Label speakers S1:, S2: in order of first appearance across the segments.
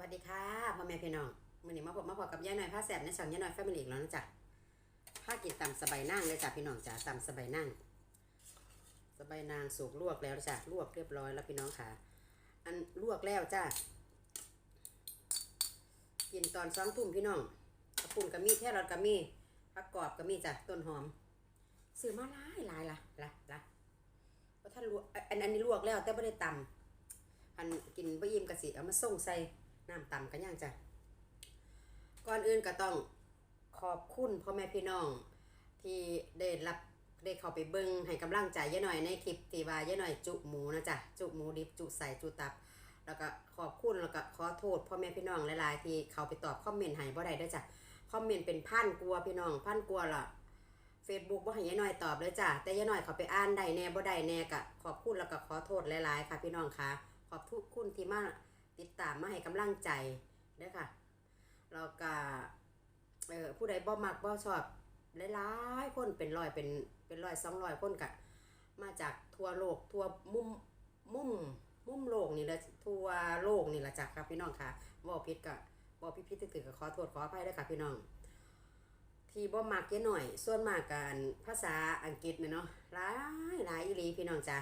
S1: วัสดีค่ะพ่อแม่พี่น้องมื่อนี้มาพบมาพบกับย่าหน่อยผ้าแสบในช่องย่าหน่อยแฟมิลี่แล้วนะจ๊ะผ้ากินตำสบายนั่งเลยจ้ะพี่น้องจ้ะตำสบายนั่งสบายนางสุกลวกแล้วจ้ะลวกเรียบร้อยแล้วพี่น้องค่ะ อันลวกแล้วจ้ะกินตอนสองทุ่มพี่น้องกระปุ่นกระมีแค่รสกระมีผักกรอบกระมีจ้ะต้นหอมซื้อมาหลายหลายละละละเพราะท่านลวกอันอันนี้ลวกแล้วแต่ไม่ได้ตำอันกินบะยิมกระสิเอามาส่งใส่ น้ำต่ำกันย่างจ้ะก่อนอื่นก็ต้องขอบคุณพ่อแม่พี่น้อง ที่ได้รับได้เข้าไปเบิ้งให้กำลังใจเยายหน่อยในคลิปที่ว่ายายหน่อยจุหมูนะจ๊ะจุหมูดิบจุใส่จุตับ แล้วก็ขอบคุณแล้วก็ขอโทษพ่อแม่พี่น้องหลายๆที่เขาไปตอบคอมเมนต์ให้บ่ได้ด้วยจ้ะคอมเมนต์เป็นพันกลัวพี่น้องพันกลัวล่ะ Facebook บ่ให้ยายหน่อยตอบเลยจ้ะแต่ยายหน่อยเขาไปอ่านได้แน่บ่ได้แน่ก็ขอบคุณแล้วก็ขอโทษหลายๆ ค่ะพี่น้องค่ะ ขอบคุณที่มา ติดตามมาให้กำลังใจเด้ค่ะแล้วก็เออผู้ใดบ่มักบ่ชอบหลายๆคนเป็นร้อยเป็นเป็นร้อยสองร้อยคนกะมาจากทั่วโลกทั่วมุมมุมมุมโลกนี่แหละทั่วโลกนี่แหละจ้ะครับพี่น้องค่ะบ่ผิดกะบ่ผิดผิดตึกๆก็ขอโทษขออภัยด้วยค่ะพี่น้อง ที่บ่มักเยอะหน่อย ส่วนมากกันภาษาอังกฤษเนี่ยเนาะหลายหลายอีหลีพี่น้องจ้ะ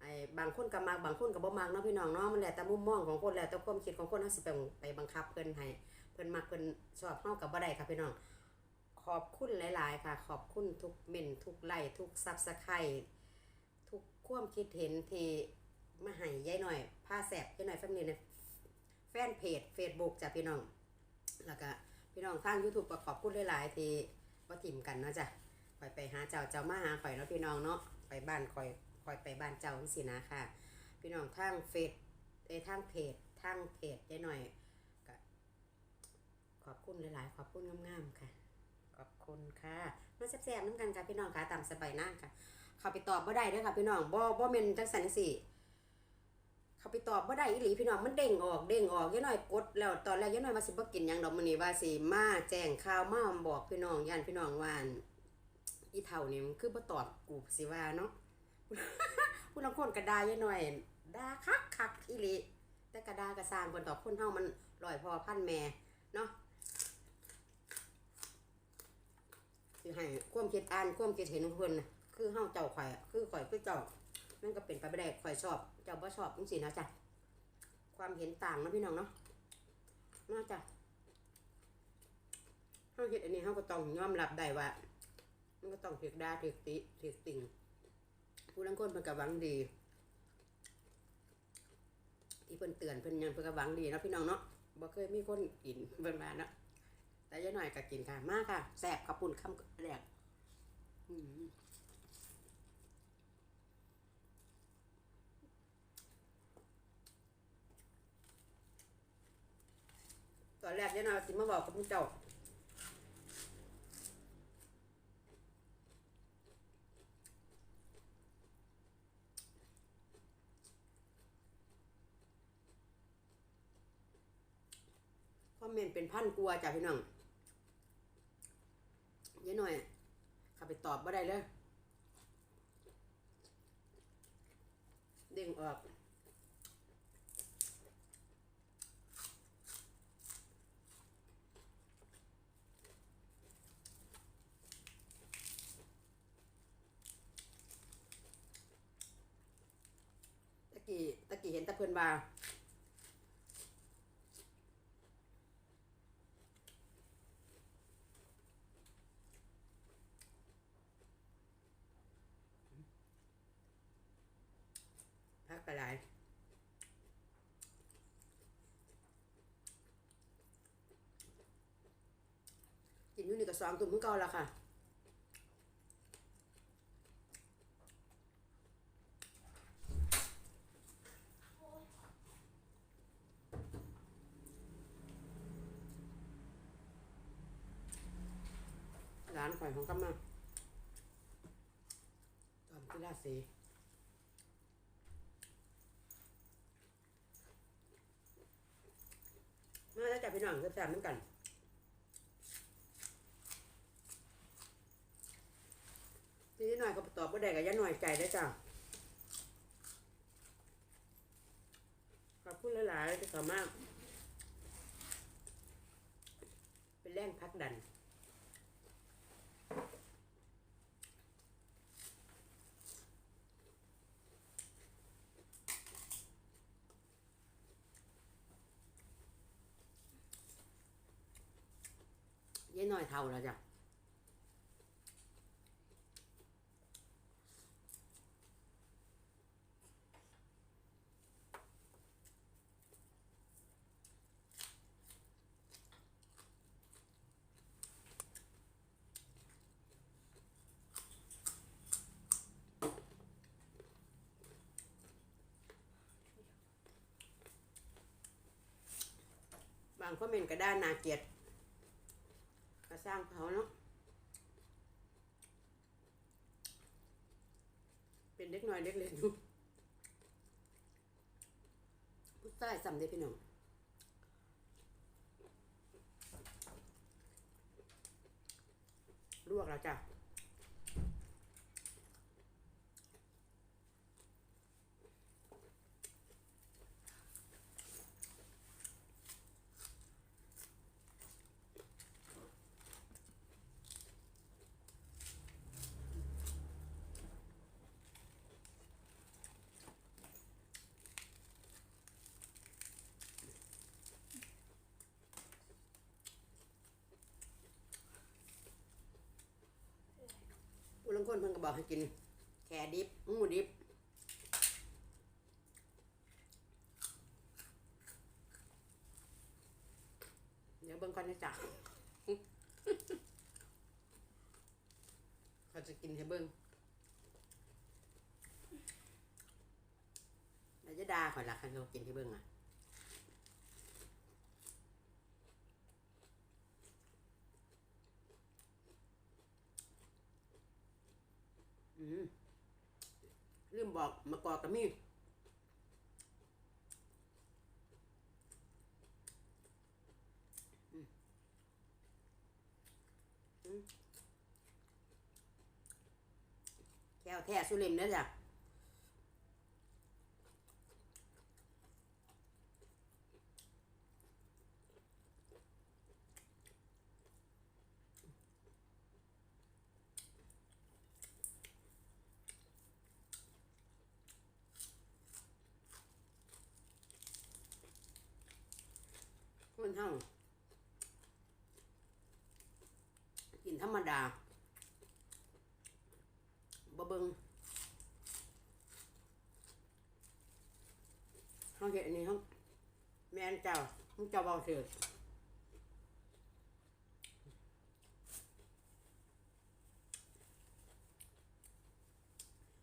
S1: ไอ้บางคนก็มักบางคนก็บ่มักเนาะพี่น้องเนาะมันแหล้วแต่มุมมองของคนแหล้วแต่ความคิดของคนเฮาสิไปไปบังคับเพิ่นให้เพิ่นมักเพิ่นชอบเฮาก็บ่ได้ค่ะพี่น้อง ขอบคุณหลาย ๆ ค่ะ ขอบคุณทุกเม่นทุกไลค์ทุกซับสไครต์ทุกความคิดเห็นที่มาให้ยายหน่อยผ้าแสบยายหน่อยแฟมิลี่ในแฟนเพจ Facebook จ้ะพี่น้อง แล้วก็พี่น้องทาง YouTube ก็ขอบคุณหลาย ๆ ที่บ่ถิ่มกันเนาะจ้ะข่อยไปหาเจ้าเจ้ามาหาข่อยเนาะพี่น้องเนาะไปบ้านข่อย อยไปบ้านเจ้าจังสินะค่ะ พี่น้องทางเฟซเอยทางเพจทางเพจยายหน่อยก็ขอบคุณหลายๆ ขอบคุณงามๆค่ะ ขอบคุณค่ะมาแซ่บๆน้ำกันค่ะพี่น้องค่ะตามสบายหน้าค่ะเขาไปตอบบ่ได้เด้อค่ะพี่น้องบ่บ่แม่นจังสันจังซี่เขาไปตอบบ่ได้อีหลีพี่น้องมันเด้งออกเด้งออกยายหน่อยกดแล้วตอนแรกยายหน่อยมาสิบ่กินหยังดอกมื้อนี้ว่าสิมาแจ้งข่าวมาบอกพี่น้องย่านพี่น้องว่าอั่นอีเฒ่านี่มันคือบ่ตอบกูสิว่าเนาะ ผู้ลังคนกระดายายหน่อยดาคักคักอีหลีแต่กระดากระสร้างคนต่อคนเฮามันลอยพอพันแม่เนาะสิให้ความคิดอ่านความคิดเห็นของเพิ่นคือเฮาเจ้าข่อยคือข่อยคือเจ้านั่นก็เป็นไปไม่ได้ข่อยชอบ เจ้าบ่ชอบจังซี่นะจ๊ะความเห็นต่างนะพี่น้องเนาะน่าจ้ะเฮาเฮ็ดอันนี้เฮาก็ต้องยอมรับได้ว่า มันก็ต้องถูกด่าถูกติถูกติง ผู้ลังคนเพิ่นก็หวังดี ที่เพิ่นเตือนเพิ่นยังเพิ่นก็หวังดีเนาะพี่น้องเนาะบ่เคยมีคนกินเพิ่นมาเนาะแต่ยายหน่อยก็กินค่ะมากค่ะแซ่บขับปุ่นคำแรกอืมตอนแรกยายหน่อยสิมาบอกกับผู้เจ้า เมนเป็นพันกลัวจ้ะพี่น้องเยอะหน่อยข้าไปตอบบ่ได้เลยเด้งออกตะกี้ตะกี้เห็นตะเพื่อนว่า พักกระไรกิ นอยู่นี่ก็สองตุ่มเก่าล้วค่ะร้านข่อยของกำมาตอนที่ราสีมาแล้วจับพี่น้องแซ่บๆเหมือนกัน ทีนี้หน่อยก็ตอ บ่ได้กับยันหน่อยใจได้อจ้ะขอบคุณหลายๆที่สามารถเป็นแรงพักดันเย้หน่ อ่าแล้วจ้ะบางคอมเมนต์ก็ได้นาเกียรติก็สร้างเขาเนาะเป็นเด็กน้อยเด็กเล็กอยู่ผู้ใต้สำเด็จพี่น้องลวกแล้วจ้ะผู้ลาง คนเพิ่นก็บอกให้กิน แค่ดิบหมูดิบเดี๋ยวเบิ่งก่อนนะจ๊ะเขาจะกินให้เบิ่งแล้วจะด่าข่อยละคันเขากินให้เบิ่งอะ ลืมบอกมะกอกกับมีแก้วแท้สุริมเนี่ยจ้ะ คนเฮากินธรรมดาบ่เบิงเฮาเฮ็ดอันนี้เฮาแม่นเจ้ามึงเจ้าเว้าเถิด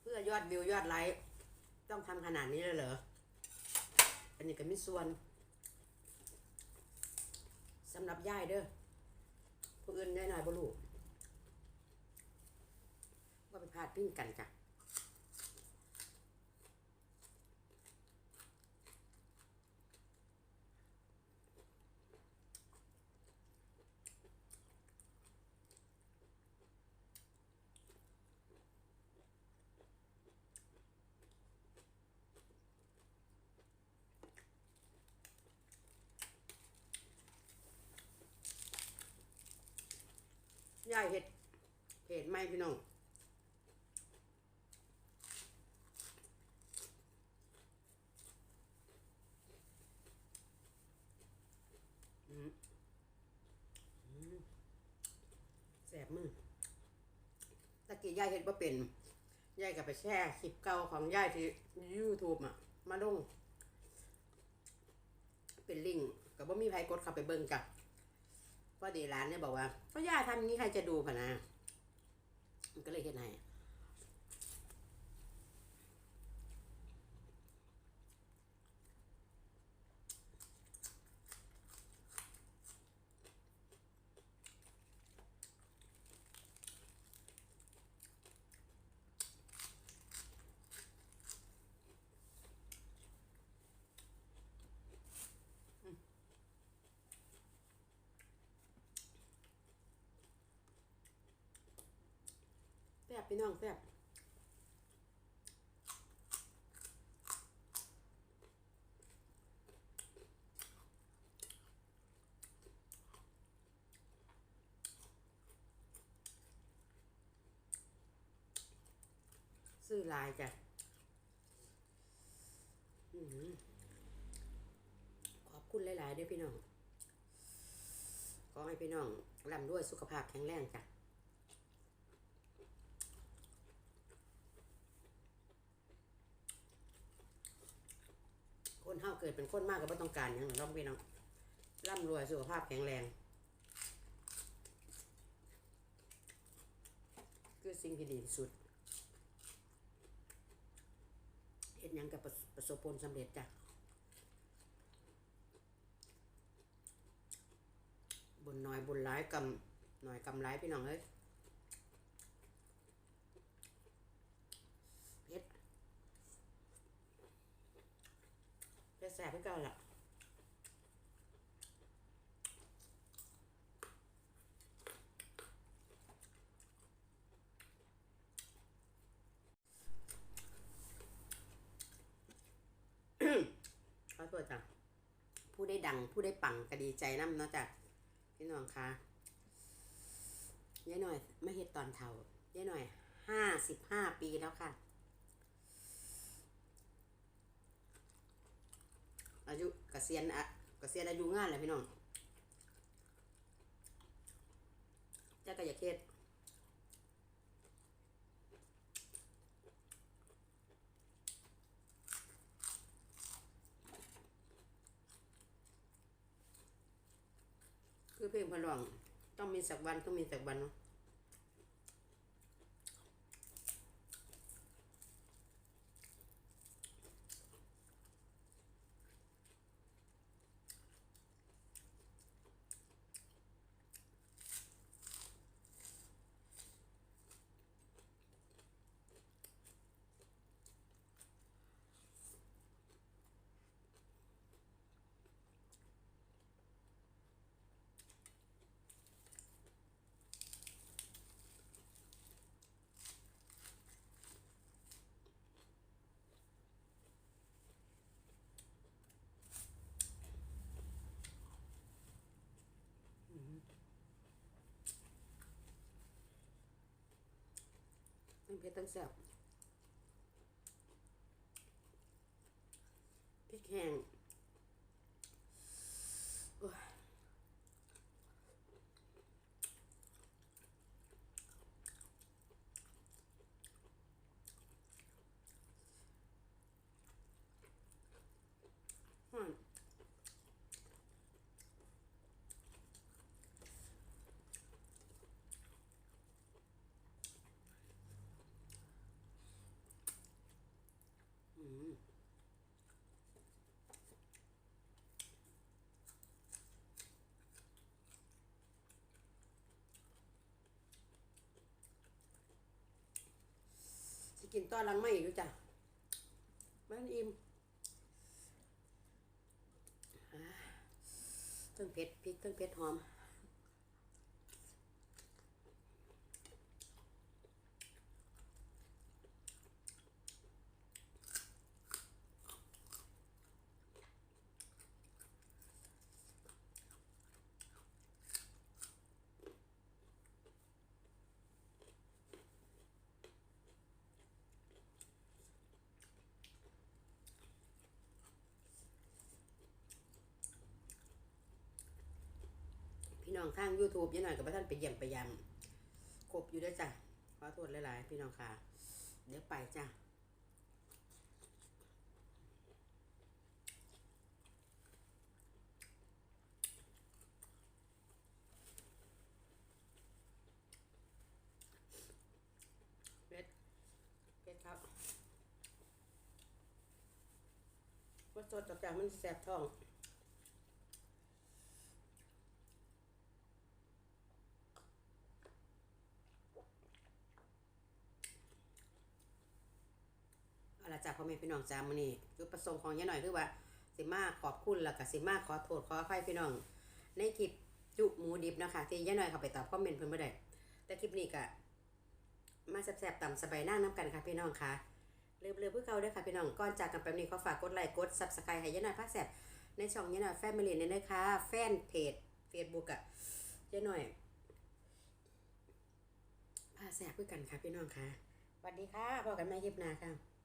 S1: เพื่อยอดวิวยอดไลค์ต้องทำขนาดนี้เลยเหรอ อันนี้ก็มีส่วน สำหรับย่ายเด้อผู้อื่นย่ายหน่อยบ่รู้ว่าไปพาดพิงกันจ้ะ ย่ายเห็ดเห็ดไหมพี่น้องอืมอืมแสบมือตะกี้ย่ายเห็ดว่าเป็นย่ายกับไปแช่คลิปเก่าของย่ายที่ YouTube อะ มาลงเป็นลิงก์กับว่ามีใครกดเข้าไปเบิ่งจ้ะ พอดีร้านเนี่ยบอกว่าพ่อย่าทำอย่างนี้ใครจะดูพะนะมันก็เลยเห็นไง ซ่บพี่น้องแซ่บซื้อลายจ้ะขอบคุณหลาย ๆ เด้อพี่น้อง ขอให้พี่น้องร่ำด้วยสุขภาพแข็งแรงจ้ะ คนเฮาเกิดเป็นคนมากก็ไม่ต้องการอย่างหรอกพี่น้องร่ำรวยสุขภาพแข็งแรง คือสิ่งที่ดีที่สุดเฮ็ดหยังกับประประสบผลสำเร็จจ้ะบุญน้อยบุญร้ายกำหน่อยกำร้ายพี่น้องเอ้ยเฮ็ดเฮ็ด แสบเพื่อเก่าละขอโทษจ้ะผู้ได้ดังผู้ได้ปังก็ดีใจน้ำเนาะจ้ะพี่น้องคะยายหน่อยไม่เฮ็ดตอนเท่ายายหน่อยห้าสิบห้าปีแล้วค่ะ อายุเกษียณอะเกษียณอายุงานแหล้วพี่น้องจ้าก็อย่าเครียดคือเพลงพลอง ต้องมีสักวันต้องมีสักวันเนาะทั้ง เผ็ดทั้งแซ่บพริกแห้ง สิกินตอนหลังไม่อยู่จ้ะมันอิ่มเครื่องเผ็ดพริกเครื่องเผ็ดหอม พี่น้ องทาง YouTube ยังหน่อยกับท่านไปเยี่ยมไปยามครบอยู่ด้วยจ้ะขอโทษหลายๆ พี่น้องค่ะ เดี๋ยวไปจ้ะเป็ดเป็ดครับว่าสดจากจากมันแสบท้อง เอาละจ้ะ พ่อแม่พี่น้องจ้ามื้อนี้คือประสงค์ของยายหน่อยคือว่าสิมาขอบคุณแล้วก็สิมาขอโทษขออภัยพี่น้อง ในคลิปจุหมูดิบนะคะที่ยายหน่อยเขาไปตอบคอมเมนต์เพิ่นบ่ได้แต่คลิปนี้ก็มาแซ่บๆต่ำสบายนั่งน้ำกันค่ะพี่น้องค่ะเริ่มเริ่มเพื่อเก่าด้วยค่ะพี่น้องก่อนจากกันไปนี้ขอฝากกดไลค์กด Subscribe ให้ยายหน่อยพาแซ่บในช่องยายหน่อยแฟมิลี่นี่นะคะแฟนเพจ Facebook อะยายหน่อยพาแซ่บเพื่อกันค่ะพี่น้องค่ะไปวัสดีค่ะพอกันแม่คลิปหน้าค่ะ